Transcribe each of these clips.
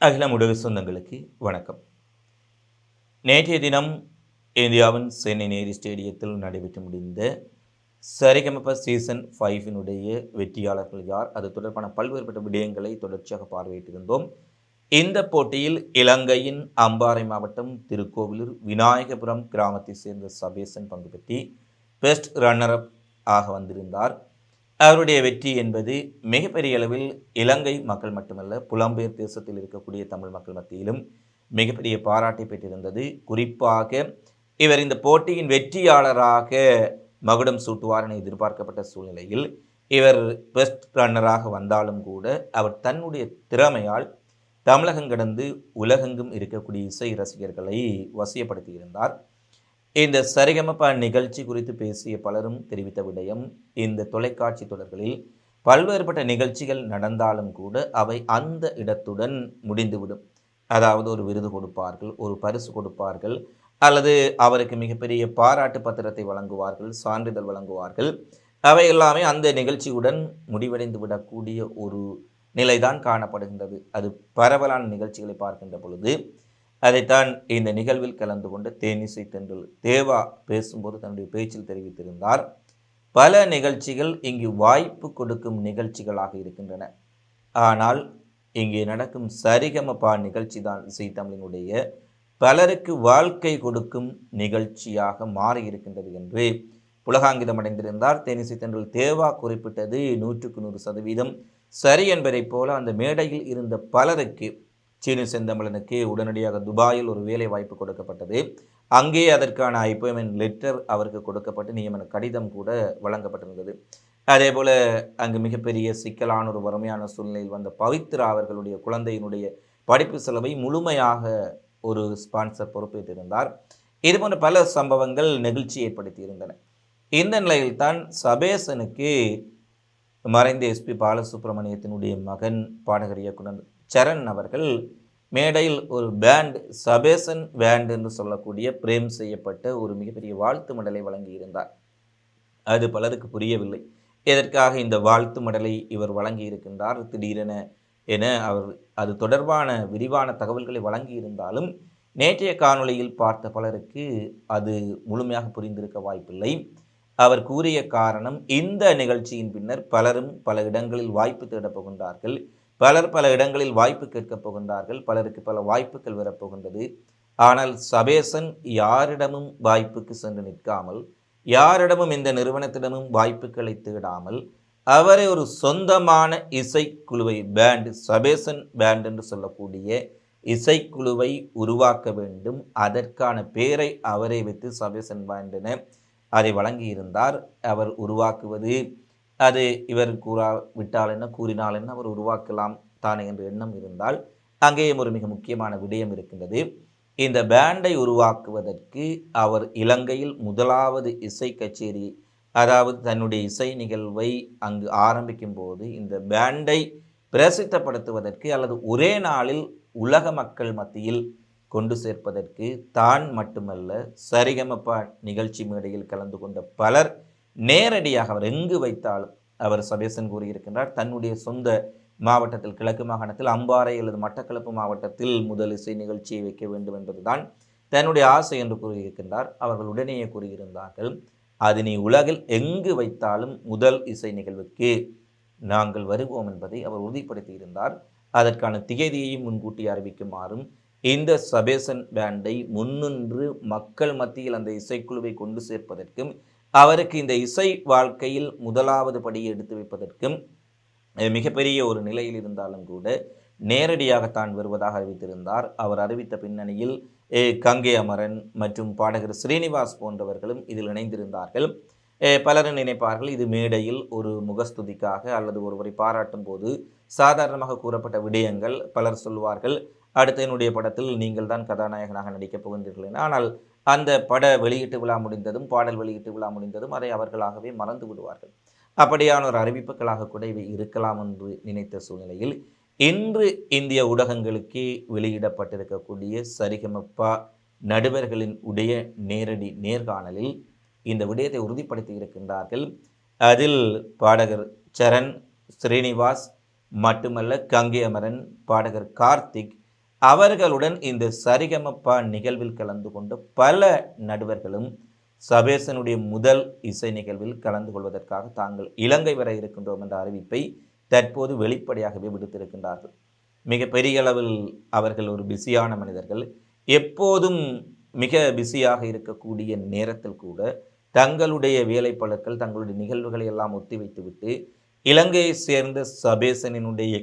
அகிலம் முடுகு சொந்தங்களுக்கு வணக்கம். நேற்றைய தினம் இந்தியாவின் சென்னை நேரு ஸ்டேடியத்தில் நடைபெற்று முடிந்த சரிகமப்ப சீசன் ஃபைவினுடைய வெற்றியாளர்கள் யார்? அது தொடர்பான பல்வேறுபட்ட விடயங்களை தொடர்ச்சியாக பார்வையிட்டிருந்தோம் இந்த போட்டியில் இலங்கையின் அம்பாறை மாவட்டம் திருக்கோவிலூர் விநாயகபுரம் கிராமத்தை சேர்ந்த சபேசன் பங்கு பெற்றி பெஸ்ட் ரன்னர் அப் ஆக வந்திருந்தார். அவருடைய வெற்றி என்பது மிகப்பெரிய அளவில் இலங்கை மக்கள் மட்டுமல்ல புலம்பெயர் தேசத்தில் இருக்கக்கூடிய தமிழ் மக்கள் மத்தியிலும் மிகப்பெரிய பாராட்டை பெற்றிருந்தது. குறிப்பாக இவர் இந்த போட்டியின் வெற்றியாளராக மகுடம் சூட்டுவார் என எதிர்பார்க்கப்பட்ட சூழ்நிலையில் இவர் பெஸ்ட் ரன்னராக வந்தாலும் கூட அவர் தன்னுடைய திறமையால் தமிழகம் கடந்து உலகெங்கும் இருக்கக்கூடிய இசை ரசிகர்களை வசியப்படுத்தியிருந்தார் இந்த சரிகமப நிகழ்ச்சி குறித்து பேசிய பலரும் தெரிவித்த விடயம் இந்த தொலைக்காட்சி தொடர்களில் பல்வேறுபட்ட நிகழ்ச்சிகள் நடந்தாலும் கூட அவை அந்த இடத்துடன் முடிந்துவிடும். அதாவது ஒரு விருது கொடுப்பார்கள் ஒரு பரிசு கொடுப்பார்கள் அல்லது அவருக்கு மிகப்பெரிய பாராட்டு பத்திரத்தை வழங்குவார்கள் சான்றிதழ் வழங்குவார்கள். அவை எல்லாமே அந்த நிகழ்ச்சியுடன் முடிவடைந்து விடக்கூடிய ஒரு நிலைதான் காணப்படுகின்றது. அது பரவலான நிகழ்ச்சிகளை பார்க்கின்ற பொழுது அதைத்தான் இந்த நிகழ்வில் கலந்து கொண்ட தேனிசை தென்றல் தேவா பேசும்போது தன்னுடைய பேச்சில் தெரிவித்திருந்தார். பல நிகழ்ச்சிகள் இங்கு வாய்ப்பு கொடுக்கும் நிகழ்ச்சிகளாக இருக்கின்றன. ஆனால் இங்கே நடக்கும் சரிகமபா நிகழ்ச்சி தான் இசை தமிழினுடைய பலருக்கு வாழ்க்கை கொடுக்கும் நிகழ்ச்சியாக மாறி இருக்கின்றது என்று புலகாங்கிதம் அடைந்திருந்தார். தேனிசை தென்றல் தேவா குறிப்பிட்டது நூற்றுக்கு நூறு சதவீதம் சரி என்பதைப் போல அந்த மேடையில் இருந்த பலருக்கு சீனு செந்தமிழனுக்கு உடனடியாக துபாயில் ஒரு வேலை வாய்ப்பு கொடுக்கப்பட்டது. அங்கே அதற்கான அப்பாயின்மெண்ட் லெட்டர் அவருக்கு கொடுக்கப்பட்டு நியமன கடிதம் கூட வழங்கப்பட்டிருந்தது. அதே போல் அங்கு மிகப்பெரிய சிக்கலான ஒரு வறுமையான சூழ்நிலையில் வந்த பவித்ரா அவர்களுடைய குழந்தையினுடைய படிப்பு செலவை முழுமையாக ஒரு ஸ்பான்சர் பொறுப்பேற்றிருந்தார். இதுபோன்ற பல சம்பவங்கள் நெகிழ்ச்சி ஏற்படுத்தி இருந்தன இந்த நிலையில்தான் சபேசனுக்கு மறைந்த எஸ்பி பாலசுப்ரமணியத்தினுடைய மகன் பாடகர் இயக்குனர் சரண் அவர்கள் மேடையில் ஒரு பேண்ட் சபேசன் பேண்ட் என்று சொல்லக்கூடிய பிரேம் செய்யப்பட்ட ஒரு மிகப்பெரிய வாழ்த்து மடலை வழங்கியிருந்தார். அது பலருக்கு புரியவில்லை. எதற்காக இந்த வாழ்த்து மடலை இவர் வழங்கி இருக்கின்றார் திடீரென என அவர் அது தொடர்பான விரிவான தகவல்களை வழங்கியிருந்தாலும் நேற்றைய காணொளியில் பார்த்த பலருக்கு அது முழுமையாக புரிந்திருக்க வாய்ப்பில்லை. அவர் கூறிய காரணம் இந்த நிகழ்ச்சியின் பின்னர் பலரும் பல இடங்களில் வாய்ப்பு தேடப் போகின்றார்கள். பலர் பல இடங்களில் வாய்ப்பு கேட்கப் போகின்றார்கள். பலருக்கு பல வாய்ப்புகள் வரப்போகின்றது. ஆனால் சபேசன் யாரிடமும் வாய்ப்புக்கு சென்று நிற்காமல் யாரிடமும் இந்த நிறுவனத்திடமும் வாய்ப்புகளை தேடாமல் அவரை ஒரு சொந்தமான இசைக்குழுவை பேண்ட் சபேசன் பேண்ட் என்று சொல்லக்கூடிய இசைக்குழுவை உருவாக்க வேண்டும். அதற்கான பேரை அவரை வைத்து சபேசன் பேண்ட் என அதை வழங்கியிருந்தார். அவர் உருவாக்குவது அது இவர் கூறா விட்டால் என்ன கூறினால் என்ன அவர் உருவாக்கலாம் தானே என்ற எண்ணம் இருந்தால் அங்கேயும் ஒரு மிக முக்கியமான விடயம் இருக்கின்றது. இந்த பேண்டை உருவாக்குவதற்கு அவர் இலங்கையில் முதலாவது இசை கச்சேரி அதாவது தன்னுடைய இசை நிகழ்வை அங்கு ஆரம்பிக்கும் போது இந்த பேண்டை பிரசித்தப்படுத்துவதற்கு அல்லது ஒரே நாளில் உலக மக்கள் மத்தியில் கொண்டு சேர்ப்பதற்கு தான் மட்டுமல்ல சரிகமப்பா நிகழ்ச்சி மேடையில் கலந்து கொண்ட பலர் நேரடியாக அவர் எங்கு வைத்தாலும் அவர் சபேசன் கூறியிருக்கின்றார் தன்னுடைய சொந்த மாவட்டத்தில் கிழக்கு மாகாணத்தில் அம்பாறை அல்லது மட்டக்களப்பு மாவட்டத்தில் முதல் இசை நிகழ்ச்சியை வைக்க வேண்டும் என்பதுதான் தன்னுடைய ஆசை என்று கூறியிருக்கின்றார். அவர்கள் உடனேயே கூறியிருந்தார்கள் அது நீ உலகில் எங்கு வைத்தாலும் முதல் இசை நிகழ்வுக்கு நாங்கள் வருவோம் என்பதை அவர் உறுதிப்படுத்தியிருந்தார். அதற்கான திகதியையும் முன்கூட்டி அறிவிக்குமாறும் இந்த சபேசன் பேண்டை முன்னின்று மக்கள் மத்தியில் அந்த இசைக்குழுவை கொண்டு சேர்ப்பதற்கும் அவருக்கு இந்த இசை வாழ்க்கையில் முதலாவது படியை எடுத்து வைப்பதற்கும் மிகப்பெரிய ஒரு நிலையில் இருந்தாலும் கூட நேரடியாக தான் வருவதாக அறிவித்திருந்தார். அவர் அறிவித்த பின்னணியில் கங்கை அமரன் மற்றும் பாடகர் ஸ்ரீனிவாஸ் போன்றவர்களும் இதில் இணைந்திருந்தார்கள். பலரும் நினைப்பார்கள் இது மேடையில் ஒரு முகஸ்துதிக்காக அல்லது ஒருவரை பாராட்டும் போது சாதாரணமாக கூறப்பட்ட விடயங்கள் பலர் சொல்வார்கள் அடுத்த என்னுடைய படத்தில் நீங்கள் தான் கதாநாயகனாக நடிக்கப் போகின்றீர்கள். ஆனால் அந்த பட வெளியீட்டு விழா முடிந்ததும் பாடல் வெளியீட்டு விழா முடிந்ததும் அதை அவர்களாகவே மறந்து விடுவார்கள். அப்படியான ஒரு அறிவிப்புகளாக கூட இவை இருக்கலாம் என்று நினைத்த சூழ்நிலையில் இன்று இந்திய ஊடகங்களுக்கு வெளியிடப்பட்டிருக்கக்கூடிய சரிகமப்பா நடுவர்களின் உடைய நேரடி நேர்காணலில் இந்த விடயத்தை உறுதிப்படுத்தி இருக்கின்றார்கள். அதில் பாடகர் சரண் ஸ்ரீனிவாஸ் மட்டுமல்ல கங்கை அமரன் பாடகர் கார்த்திக் அவர்களுடன் இந்த சரிகமப்பா நிகழ்வில் கலந்து கொண்ட பல நடுவர்களும் சபேசனுடைய முதல் இசை நிகழ்வில் கலந்து கொள்வதற்காக தாங்கள் இலங்கை வர இருக்கின்றோம் என்ற அறிவிப்பை தற்போது வெளிப்படையாகவே விடுத்திருக்கின்றார்கள். மிக பெரிய அளவில் அவர்கள் ஒரு பிஸியான மனிதர்கள். எப்போதும் மிக பிஸியாக இருக்கக்கூடிய நேரத்தில் கூட தங்களுடைய வேலைப்பழுக்கள் தங்களுடைய நிகழ்வுகளை எல்லாம் ஒத்திவைத்துவிட்டு இலங்கையை சேர்ந்த சபேசனினுடைய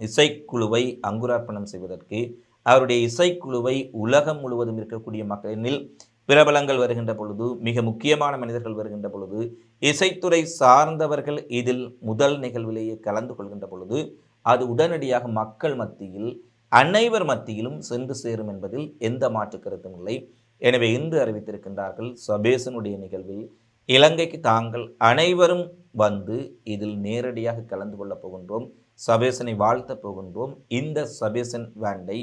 இசைக்குழுவை அங்குரார்ப்பணம் செய்வதற்கு அவருடைய இசைக்குழுவை உலகம் முழுவதும் இருக்கக்கூடிய மக்களில் பிரபலங்கள் வருகின்ற பொழுது மிக முக்கியமான மனிதர்கள் வருகின்ற பொழுது இசைத்துறை சார்ந்தவர்கள் இதில் முதல் நிகழ்விலேயே கலந்து கொள்கின்ற பொழுது அது உடனடியாக மக்கள் மத்தியில் அனைவர் மத்தியிலும் சென்று சேரும் என்பதில் எந்த மாற்று கருத்தும் இல்லை. எனவே இன்று அறிவித்திருக்கின்றார்கள் சபேசனுடைய நிகழ்வில் இலங்கைக்கு தாங்கள் அனைவரும் வந்து இதில் நேரடியாக கலந்து கொள்ளப் போகின்றோம். சபேசனை வாழ்த்த போகின்றோம். இந்த சபேசன் வேண்டை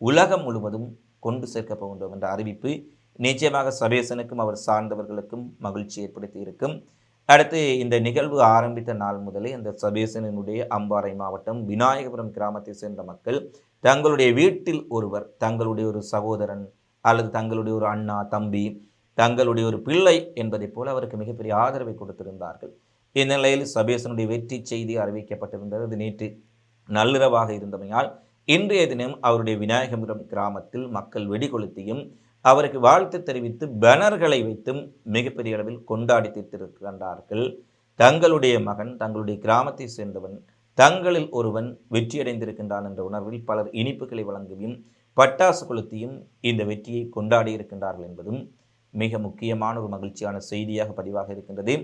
உலகம் முழுவதும் கொண்டு சேர்க்கப் போகின்றோம் என்ற அறிவிப்பு நிச்சயமாக சபேசனுக்கும் அவர் சார்ந்தவர்களுக்கும் மகிழ்ச்சி ஏற்படுத்தி இருக்கும். அடுத்து இந்த நிகழ்வு ஆரம்பித்த நாள் முதலே அந்த சபேசனினுடைய அம்பாறை மாவட்டம் விநாயகபுரம் கிராமத்தை சேர்ந்த மக்கள் தங்களுடைய வீட்டில் ஒருவர் தங்களுடைய ஒரு சகோதரன் அல்லது தங்களுடைய ஒரு அண்ணா தம்பி தங்களுடைய ஒரு பிள்ளை என்பதைப் போல அவருக்கு மிகப்பெரிய ஆதரவை கொடுத்திருந்தார்கள். இந்நிலையில் சபேசனுடைய வெற்றி செய்தி அறிவிக்கப்பட்டிருந்தது. அது நேற்று நள்ளிரவாக இருந்தமையால் இன்றைய தினம் அவருடைய விநாயகபுரம் கிராமத்தில் மக்கள் வெடிகொளுத்தியும் அவருக்கு வாழ்த்து தெரிவித்து பேனர்களை வைத்தும் மிகப்பெரிய அளவில் கொண்டாடி தீர்த்திருக்கின்றார்கள். தங்களுடைய மகன் தங்களுடைய கிராமத்தை சேர்ந்தவன் தங்களில் ஒருவன் வெற்றியடைந்திருக்கின்றான் என்ற உணர்வில் பலர் இனிப்புகளை வழங்கியும் பட்டாசு கொளுத்தியும் இந்த வெற்றியை கொண்டாடி இருக்கின்றார்கள் என்பதும் மிக முக்கியமான ஒரு மகிழ்ச்சியான செய்தியாக பதிவாக இருக்கின்றது.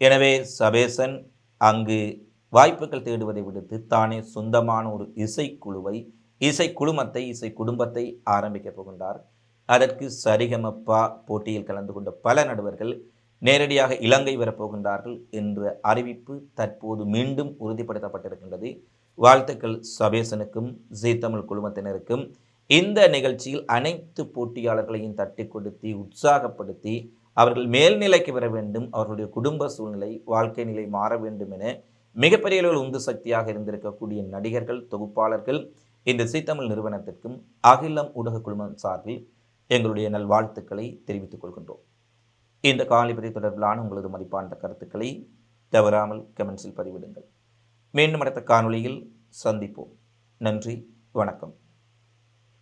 எனவே சபேசன் அங்கு வாய்ப்புகள் தேடுவதை விடுத்து தானே சொந்தமான ஒரு இசைக்குழுவை இசை குழுமத்தை இசை குடும்பத்தை ஆரம்பிக்கப் போகின்றார். அதற்கு சரிகமப்பா போட்டியில் கலந்து கொண்ட பல நடுவர்கள் நேரடியாக இலங்கை வரப்போகின்றார்கள் என்ற அறிவிப்பு தற்போது மீண்டும் உறுதிப்படுத்தப்பட்டிருக்கின்றது. வாழ்த்துக்கள் சபேசனுக்கும் ஜீ தமிழ் குழுமத்தினருக்கும். இந்த நிகழ்ச்சியில் அனைத்து போட்டியாளர்களையும் தட்டி கொடுத்து உற்சாகப்படுத்தி அவர்கள் மேல்நிலைக்கு வர வேண்டும் அவர்களுடைய குடும்ப சூழ்நிலை வாழ்க்கை நிலை மாற வேண்டும் என மிகப்பெரிய அளவில் உந்து சக்தியாக இருந்திருக்கக்கூடிய நடிகர்கள் தொகுப்பாளர்கள் இந்த சீத்தமிழ் நிறுவனத்திற்கும் அகிலம் ஊடக குழுமம் சார்பில் எங்களுடைய நல்வாழ்த்துக்களை தெரிவித்துக் கொள்கின்றோம். இந்த காலிபதி தொடர்பிலான உங்களது மதிப்பான கருத்துக்களை தவறாமல் கமெண்ட்ஸில் பதிவிடுங்கள். மீண்டும் அடுத்த காணொளியில் சந்திப்போம். நன்றி வணக்கம்.